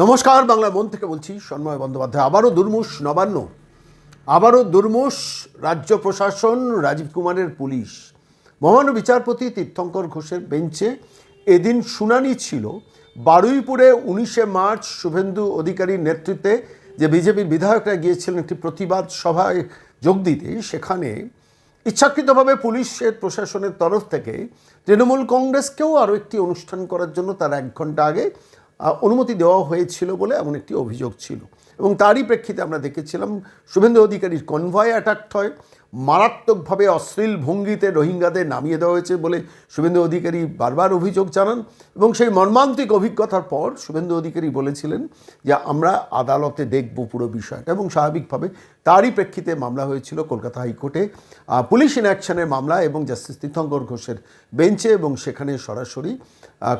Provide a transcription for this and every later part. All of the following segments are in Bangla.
নমস্কার, বাংলা মন থেকে বলছি সন্ময় বন্দ্যোপাধ্যায়। আবারও দুর্মুষ নবান্ন। আবারও দুর্মুষ রাজ্য প্রশাসন, রাজীব কুমারের পুলিশ। মহান বিচারপতি তীর্থঙ্কর ঘোষের বেঞ্চে এদিন শুনানি ছিল। বারুইপুরে উনিশে মার্চ শুভেন্দু অধিকারীর নেতৃত্বে যে বিজেপির বিধায়করা গিয়েছিলেন একটি প্রতিবাদ সভায় যোগ দিতে, সেখানে ইচ্ছাকৃতভাবে পুলিশের প্রশাসনের তরফ থেকে তৃণমূল কংগ্রেসকেও আরও একটি অনুষ্ঠান করার জন্য তার এক ঘণ্টা আগে অনুমতি দেওয়া হয়েছিল বলে এমন একটি অভিযোগ ছিল। এবং তারই প্রেক্ষিতে আমরা দেখেছিলাম, শুভেন্দু অধিকারীর কনভয় অ্যাটাক হয়। মারাত্মকভাবে অশ্লীল ভঙ্গিতে রোহিঙ্গাদের নামিয়ে দেওয়া হয়েছে বলে শুভেন্দু অধিকারী বারবার অভিযোগ জানান এবং সেই মর্মান্তিক অভিজ্ঞতার পর শুভেন্দু অধিকারী বলেছিলেন যে আমরা আদালতে দেখব পুরো বিষয়টা এবং স্বাভাবিকভাবে তারই প্রেক্ষিতে মামলা হয়েছিল কলকাতা হাইকোর্টে। পুলিশ ইনঅ্যাকশনের মামলা এবং জাস্টিস তীর্থঙ্কর ঘোষের বেঞ্চে এবং সেখানে সরাসরি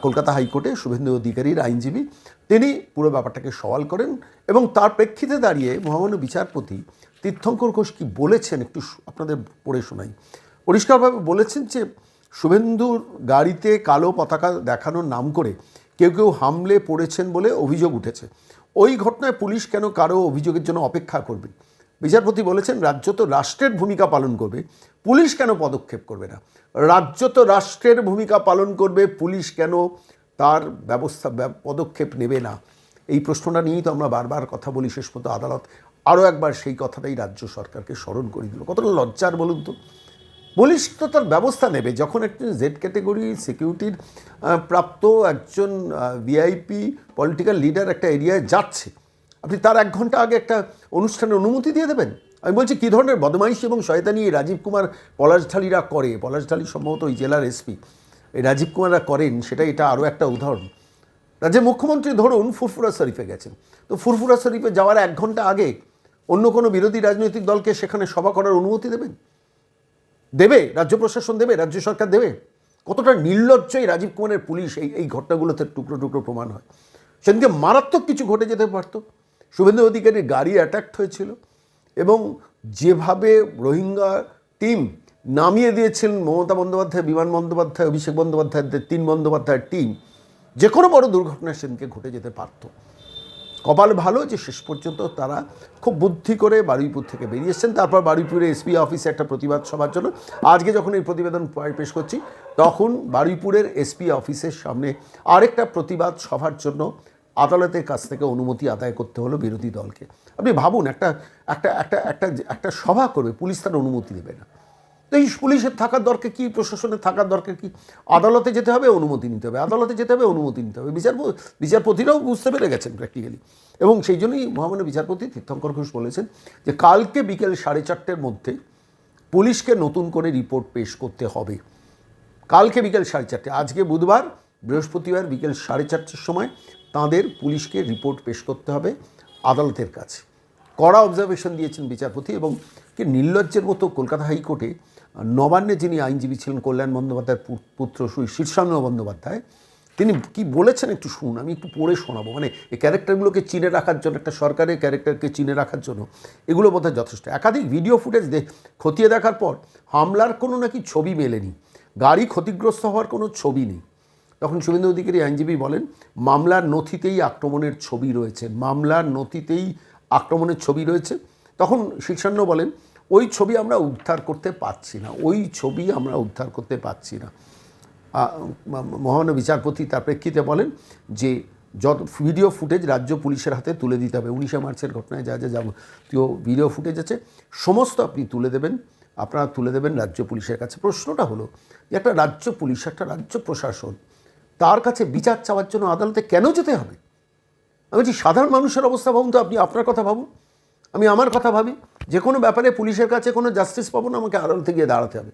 কলকাতা হাইকোর্টে শুভেন্দু অধিকারীর আইনজীবী তিনি পুরো ব্যাপারটাকে সওয়াল করেন এবং তার প্রেক্ষিতে দাঁড়িয়ে মহামান্য বিচারপতি তীর্থঙ্কর ঘোষ কি বলেছেন? একটু আপনাদের পড়ে শোনাই। পরিষ্কারভাবে বলেছেন যে, শুভেন্দুর গাড়িতে কালো পতাকা দেখানোর নাম করে কেউ কেউ হামলে পড়েছেন বলে অভিযোগ উঠেছে। ওই ঘটনায় পুলিশ কেন কারও অভিযোগের জন্য অপেক্ষা করবে? বিচারপতি বলেছেন, রাজ্য তো রাষ্ট্রের ভূমিকা পালন করবে, পুলিশ কেন পদক্ষেপ করবে না? রাজ্য তো রাষ্ট্রের ভূমিকা পালন করবে, পুলিশ কেন তার ব্যবস্থা পদক্ষেপ নেবে না? এই প্রশ্নটা নিয়েই তো আমরা বারবার কথা বলি শেষ পর্যন্ত আদালত আরও একবার সেই কথাটাই রাজ্য সরকারকে স্মরণ করে দিল। কতটা লজ্জার বলুন তো? পুলিশ তো তার ব্যবস্থা নেবে যখন একজন জেড ক্যাটেগরি সিকিউরিটির প্রাপ্ত একজন ভিআইপি পলিটিক্যাল লিডার একটা এরিয়ায় যাচ্ছে। আপনি তার এক ঘণ্টা আগে একটা অনুষ্ঠানের অনুমতি দিয়ে দেবেন? আমি বলছি, কী ধরনের বদমাইশি এবং শয়তানি রাজীব কুমার পলাশঢালিরা করে? পলাশঢালি সম্ভবত ওই জেলার এসপি এই রাজীব কুমাররা করেন, সেটা এটা আরও একটা উদাহরণ। রাজ্যের মুখ্যমন্ত্রী ধরুন, ফুরফুরা শরীফে গেছেন। তো ফুরফুরা শরীফে যাওয়ার এক ঘণ্টা আগে অন্য কোনো বিরোধী রাজনৈতিক দলকে সেখানে সভা করার অনুমতি দেবেন? দেবে? রাজ্য প্রশাসন দেবে? রাজ্য সরকার দেবে? কতটা নির্লজ্জ এই রাজীব কুমারের পুলিশ এই এই ঘটনাগুলোতে টুকরো টুকরো প্রমাণ হয়। সেদিকে মারাত্মক কিছু ঘটে যেতে পারতো। শুভেন্দু অধিকারীর গাড়ি অ্যাটাক্ট হয়েছিল এবং যেভাবে রোহিঙ্গা টিম নামিয়ে দিয়েছিলেন মমতা বন্দ্যোপাধ্যায়, বিমান বন্দ্যোপাধ্যায়, অভিষেক বন্দ্যোপাধ্যায়দের তিন বন্দ্যোপাধ্যায়ের টিম যে কোনো বড় দুর্ঘটনা সেদিনকে ঘটে যেতে পারতো। কপাল ভালো যে শেষ পর্যন্ত তারা খুব বুদ্ধি করে বারুইপুর থেকে বেরিয়েছেন তারপর বারুইপুরে এসপি অফিসে একটা প্রতিবাদ সভার জন্য। আজকে যখন এই প্রতিবেদন পেশ করছি, তখন বারুইপুরের এসপি অফিসের সামনে আরেকটা প্রতিবাদ সভার জন্য আদালতের কাছ থেকে অনুমতি আদায় করতে হলো বিরোধী দলকে। আপনি ভাবুন, একটা একটা একটা একটা একটা সভা করবে, পুলিশ তার অনুমতি দেবে না। এই পুলিশের থাকার দরকার কি? প্রশাসনের থাকার দরকার কি? আদালতে যেতে হবে, অনুমতি নিতে হবে। আদালতে যেতে হবে, অনুমতি নিতে হবে। বিচার বিচারপতিরাও বুঝতে পেরে গেছেন প্র্যাকটিক্যালি এবং সেই জন্যই মহামান্য বিচারপতি তীর্থঙ্কর ঘোষ বলেছেন যে কালকে বিকেল সাড়ে চারটের মধ্যে পুলিশকে নতুন করে রিপোর্ট পেশ করতে হবে। কালকে বিকেল সাড়ে চারটে, আজকে বুধবার, বৃহস্পতিবার বিকেল সাড়ে চারটের সময় তাঁদের পুলিশকে রিপোর্ট পেশ করতে হবে আদালতের কাছে। কড়া অবজারভেশন দিয়েছেন বিচারপতি এবং কি নির্লজ্জের মতো কলকাতা হাইকোর্টে নবান্নে যিনি আইনজীবী ছিলেন, কল্যাণ বন্দ্যোপাধ্যায়ের পুত্র সুই শীর্ষাঙ্গ বন্দ্যোপাধ্যায়, তিনি কি বলেছেন একটু শুনুন, আমি একটু পড়ে শোনাবো। মানে এই ক্যারেক্টারগুলোকে চিনে রাখার জন্য, একটা সরকারের ক্যারেক্টারকে চিনে রাখার জন্য, এগুলো বোধহয় যথেষ্ট। একাধিক ভিডিও ফুটেজ খতিয়ে দেখার পর হামলার কোনো নাকি ছবি মেলেনি, গাড়ি ক্ষতিগ্রস্ত হওয়ার কোনো ছবি নেই। তখন শুভেন্দু অধিকারী আইনজীবী বলেন, মামলার নথিতেই আক্রমণের ছবি রয়েছে, মামলার নথিতেই আক্রমণের ছবি রয়েছে। তখন শীর্ষান্ন বলেন ওই ছবি আমরা উদ্ধার করতে পারছি না, ওই ছবি আমরা উদ্ধার করতে পারছি না। মহান বিচারপতি তার প্রেক্ষিতে বলেন যে যত ভিডিও ফুটেজ রাজ্য পুলিশের হাতে তুলে দিতে হবে। উনিশে মার্চের ঘটনায় যা যা যাবতীয় ভিডিও ফুটেজ আছে, সমস্ত আপনি তুলে দেবেন, আপনারা তুলে দেবেন রাজ্য পুলিশের কাছে। প্রশ্নটা হলো, যে একটা রাজ্য পুলিশ, একটা রাজ্য প্রশাসন, তার কাছে বিচার চাওয়ার জন্য আদালতে কেন যেতে হবে? আমি বলছি, সাধারণ মানুষের অবস্থা ভাবুন তো, আপনি আপনার কথা ভাবুন, আমি আমার কথা ভাবি। যে কোনো ব্যাপারে পুলিশের কাছে কোনো জাস্টিস পাবো না, আমাকে আদালতে গিয়ে দাঁড়াতে হবে।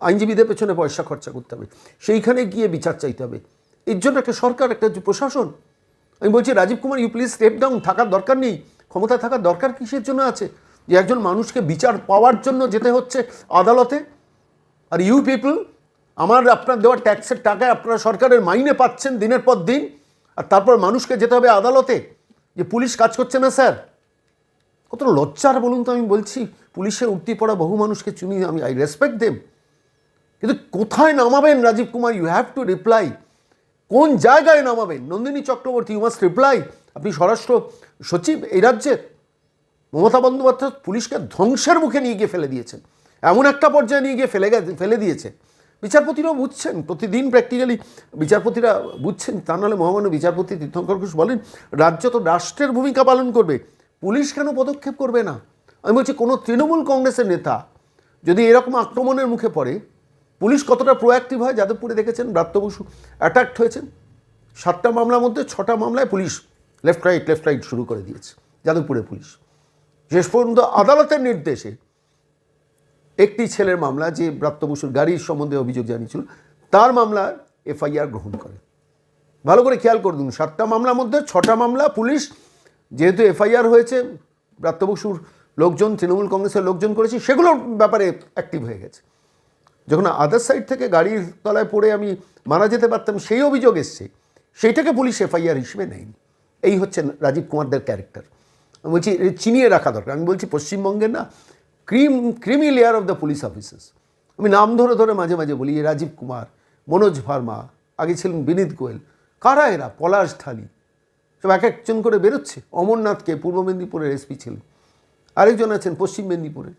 আইনজীবীদের পেছনে পয়সা খরচা করতে হবে। সেইখানে গিয়ে বিচার চাইতে হবে। এর জন্য একটা সরকার, একটা প্রশাসন। আমি বলছি, Rajiv Kumar you please step down থাকার দরকার নেই। ক্ষমতায় থাকার দরকার কিসের জন্য আছে? যে একজন মানুষকে বিচার পাওয়ার জন্য যেতে হচ্ছে আদালতে? আর ইউ পিপল আমার আপনার দেওয়া ট্যাক্সের টাকায় আপনারা সরকারের মাইনে পাচ্ছেন দিনের পর দিন। আর তারপর মানুষকে যেতে হবে আদালতে? যে পুলিশ কাজ করছে না, স্যার? কত লজ্জার বলুন তো আমি বলছি পুলিশের উঠতি পড়া বহু মানুষকে চুনি, আমি আই রেসপেক্ট দেম কিন্তু কোথায় নামাবেন Rajiv Kumar? You have to reply কোন জায়গায় নামাবেন? Nandini Chakraborty you must reply আপনি স্বরাষ্ট্র সচিব এই রাজ্যের, মমতা বন্দ্যোপাধ্যায় পুলিশকে ধ্বংসের মুখে নিয়ে গিয়ে ফেলে দিয়েছেন। এমন একটা পর্যায়ে নিয়ে গিয়ে ফেলে ফেলে দিয়েছে। বিচারপতিরাও বুঝছেন, প্রতিদিন প্র্যাকটিক্যালি বিচারপতিরা বুঝছেন, তা নাহলে মহামান্য বিচারপতি তীর্থঙ্কর ঘোষ বলেন, রাজ্য তো রাষ্ট্রের ভূমিকা পালন করবে। পুলিশ কেন পদক্ষেপ করবে না? আমি বলছি, কোনো তৃণমূল কংগ্রেসের নেতা যদি এরকম আক্রমণের মুখে পড়ে, পুলিশ কতটা প্রোঅ্যাক্টিভ হয়? যাদবপুরে দেখেছেন, ব্রাত্য বসু অ্যাটাক্ট হয়েছেন। সাতটা মামলার মধ্যে ছটা মামলায় police left right left right শুরু করে দিয়েছে যাদবপুরে পুলিশ। শেষ পর্যন্ত আদালতের নির্দেশে একটি ছেলের মামলা, যে ব্রাত্য বসুর গাড়ির সম্বন্ধে অভিযোগ জানিয়েছিল, তার মামলা এফআইআর গ্রহণ করে। ভালো করে খেয়াল করে দিন, সাতটা মামলার মধ্যে ছটা মামলা পুলিশ যেহেতু এফআইআর হয়েছে ব্রাত্য বসুর লোকজন, তৃণমূল কংগ্রেসের লোকজন করেছে, সেগুলোর ব্যাপারে অ্যাক্টিভ হয়ে গেছে। যখন আদার সাইড থেকে গাড়ির তলায় পড়ে আমি মারা যেতে পারতাম, সেই অভিযোগ এসছে। সেইটাকে পুলিশ এফআইআর হিসেবে নেয়নি। এই হচ্ছে রাজীব কুমারদের ক্যারেক্টার আমি বলছি চিনিয়ে রাখা দরকার। আমি বলছি, পশ্চিমবঙ্গের না, cream, creamy layer of the police officers আমি নাম ধরে ধরে মাঝে মাঝে বলি রাজীব কুমার, মনোজ ভার্মা, আগে ছিলেন বিনীত গোয়েল। কারা এরা? পলাশ থালি সব এক একজন করে বেরোচ্ছে। অমরনাথকে পূর্ব মেদিনীপুরের এসপি ছিলেন আরেকজন আছেন পশ্চিম মেদিনীপুরের।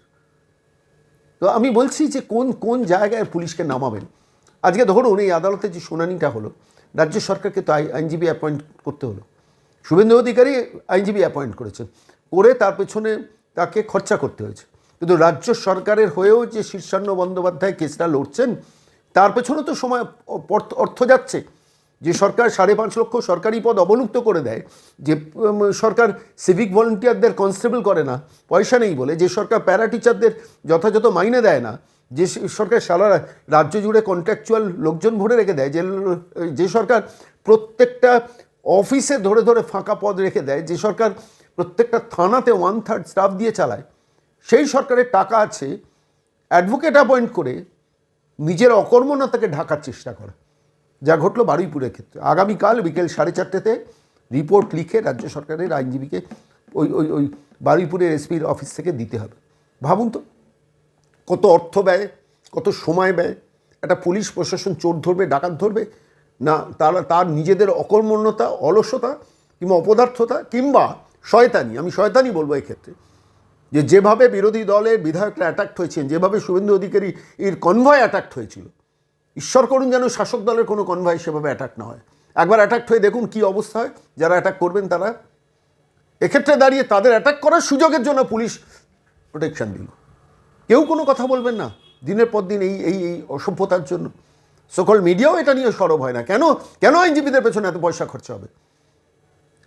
তো আমি বলছি যে কোন কোন জায়গায় পুলিশকে নামাবেন? আজকে ধরুন এই আদালতে যে শুনানিটা হলো, রাজ্য সরকারকে তো আই- আইনজীবী অ্যাপয়েন্ট করতে হলো। শুভেন্দু অধিকারী আইনজীবী অ্যাপয়েন্ট করেছেন। করে তার পেছনে তাকে খরচা করতে হয়েছে। কিন্তু রাজ্য সরকারের হয়েও যে শীর্ষান্ন বন্দ্যোপাধ্যায় কেসটা লড়ছেন, তার পেছনে তো সময় অর্থ যাচ্ছে। যে সরকার সাড়ে পাঁচ লক্ষ সরকারি পদ অবলুপ্ত করে দেয়, যে সরকার সিভিক ভলেন্টিয়ারদের কনস্টেবল করে না, পয়সা নেই বলে, যে সরকার প্যারা টিচারদের যথাযথ মাইনে দেয় না, যে সরকার সারা রাজ্য জুড়ে কন্ট্রাকচুয়াল লোকজন ভরে রেখে দেয়, যে যে সরকার প্রত্যেকটা অফিসে ধরে ধরে ফাঁকা পদ রেখে দেয়, যে সরকার প্রত্যেকটা থানাতে ওয়ান থার্ড স্টাফ দিয়ে চালায়, সেই সরকারের টাকা আছে অ্যাডভোকেট অ্যাপয়েন্ট করে নিজের অকর্মণতাকে ঢাকার চেষ্টা করে। যা ঘটলো বারুইপুরের ক্ষেত্রে। আগামীকাল বিকেল সাড়ে চারটেতে রিপোর্ট লিখে রাজ্য সরকারের আইনজীবীকে ওই ওই ওই বারুইপুরের এসপির অফিস থেকে দিতে হবে। ভাবুন তো, কত অর্থ ব্যয়, কত সময় ব্যয়, একটা পুলিশ প্রশাসন চোর ধরবে, ডাকাত ধরবে, না তারা, তার নিজেদের অকর্মণ্যতা, অলসতা কিংবা অপদার্থতা কিংবা শয়তানি, আমি শয়তানি বলব এক্ষেত্রে যে যেভাবে বিরোধী দলের বিধায়করা অ্যাটাক্ট হয়েছেন, যেভাবে শুভেন্দু অধিকারী এর কনভয় অ্যাটাক্ট হয়েছিল ঈশ্বর করুন যেন শাসক দলের কোনো কনভয় সেভাবে অ্যাটাক না হয়। একবার অ্যাটাক্ট হয়ে দেখুন কি অবস্থা হয়। যারা অ্যাটাক করবেন তারা। এক্ষেত্রে দাঁড়িয়ে তাদের অ্যাটাক করার সুযোগের জন্য পুলিশ প্রোটেকশন দিল। কেউ কোনো কথা বলবেন না। দিনের পর দিন এই এই এই অসভ্যতার জন্য। সকল মিডিয়াও এটা নিয়ে সরব হয় না। কেন? কেন আইনজীবীদের পেছনে এত পয়সা খরচা হবে?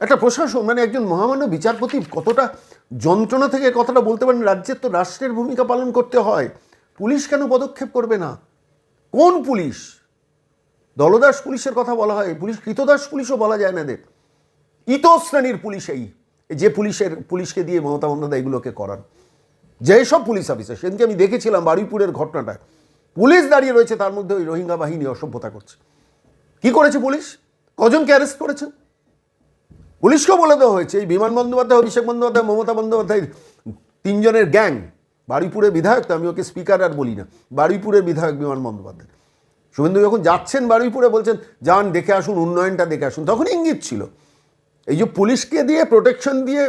একটা প্রশাসন মানে একজন মহামান্য বিচারপতি কতটা যন্ত্রণা থেকে কথাটা বলতে পারেন? রাজ্যের তো রাষ্ট্রের ভূমিকা পালন করতে হয়। পুলিশ কেন পদক্ষেপ করবে না? কোন পুলিশ? দলদাস পুলিশের কথা বলা হয়। পুলিশ কৃতদাস পুলিশও বলা যায় না এদের। ইতর শ্রেণির পুলিশ এই। যে পুলিশের, পুলিশকে দিয়ে মমতা বন্দ্যোপাধ্যায় এগুলোকে করান। যেসব পুলিশ অফিসার, সেদিনকে আমি দেখেছিলাম বারুইপুরের ঘটনাটা পুলিশ দাঁড়িয়ে রয়েছে, তার মধ্যে ওই রোহিঙ্গা বাহিনী অসভ্যতা করছে। কি করেছে পুলিশ? কজনকে অ্যারেস্ট করেছে? পুলিশকেও বলে দেওয়া হয়েছে, এই বিমান বন্দ্যোপাধ্যায়, অভিষেক বন্দ্যোপাধ্যায়, মমতা বন্দ্যোপাধ্যায় তিনজনের গ্যাং বারুইপুরের বিধায়ক, তো আমি ওকে স্পিকার আর বলি না। বারুইপুরের বিধায়ক বিমান বন্দ্যোপাধ্যায়। শুভেন্দু যখন যাচ্ছেন বারুইপুরে বলছেন, যান, দেখে আসুন, উন্নয়নটা দেখে আসুন, তখন ইঙ্গিত ছিল। এই যে পুলিশকে দিয়ে প্রোটেকশন দিয়ে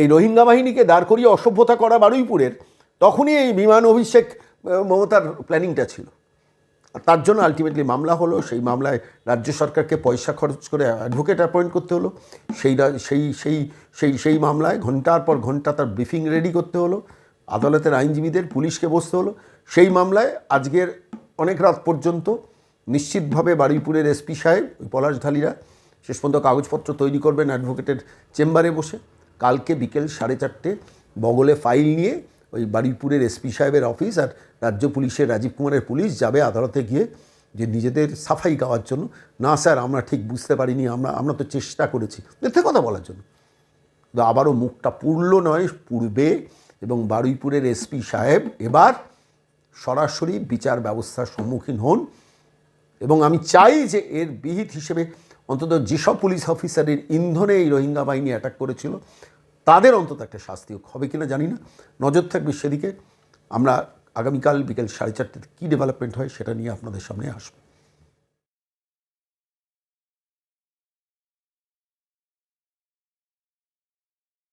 এই রোহিঙ্গা বাহিনীকে দাঁড় করিয়ে অসভ্যতা করা বারুইপুরের, তখনই এই বিমান অভিষেক মমতার প্ল্যানিংটা ছিল। আর তার জন্য আলটিমেটলি মামলা হলো, সেই মামলায় রাজ্য সরকারকে পয়সা খরচ করে অ্যাডভোকেট অ্যাপয়েন্ট করতে হলো। সেই সেই সেই সেই সেই মামলায় ঘণ্টার পর ঘণ্টা তার ব্রিফিং রেডি করতে হলো। আদালতের আইনজীবীদের পুলিশকে বসতে হলো। সেই মামলায় আজকের অনেক রাত পর্যন্ত নিশ্চিতভাবে বারুইপুরের এসপি সাহেব, ওই পলাশ ঢালিরা, শেষ পর্যন্ত কাগজপত্র তৈরি করবেন অ্যাডভোকেটের চেম্বারে বসে। কালকে বিকেল সাড়ে চারটে বগলে ফাইল নিয়ে ওই বারুইপুরের এসপি সাহেবের অফিস আর রাজ্য পুলিশের রাজীব কুমারের পুলিশ যাবে আদালতে গিয়ে যে নিজেদের সাফাই গাওয়ার জন্য। না স্যার, আমরা ঠিক বুঝতে পারিনি, আমরা আমরা তো চেষ্টা করেছি। মিথ্যে কথা বলার জন্য। আবারও মুখটা পুরল নয় পূর্বে এবং বারুইপুরের এসপি সাহেব এবার সরাসরি বিচার ব্যবস্থার সম্মুখীন হন। এবং আমি চাই যে এর বিহিত হিসেবে অন্তত যেসব পুলিশ অফিসারের ইন্ধনে এই রোহিঙ্গা বাহিনী অ্যাটাক করেছিল, তাদের অন্তত একটা শাস্তি। হবে কিনা জানি না। নজর থাকবে সেদিকে। আমরা আগামীকাল বিকেল সাড়ে চারটেতে কী ডেভেলপমেন্ট হয় সেটা নিয়ে আপনাদের সামনে আসব।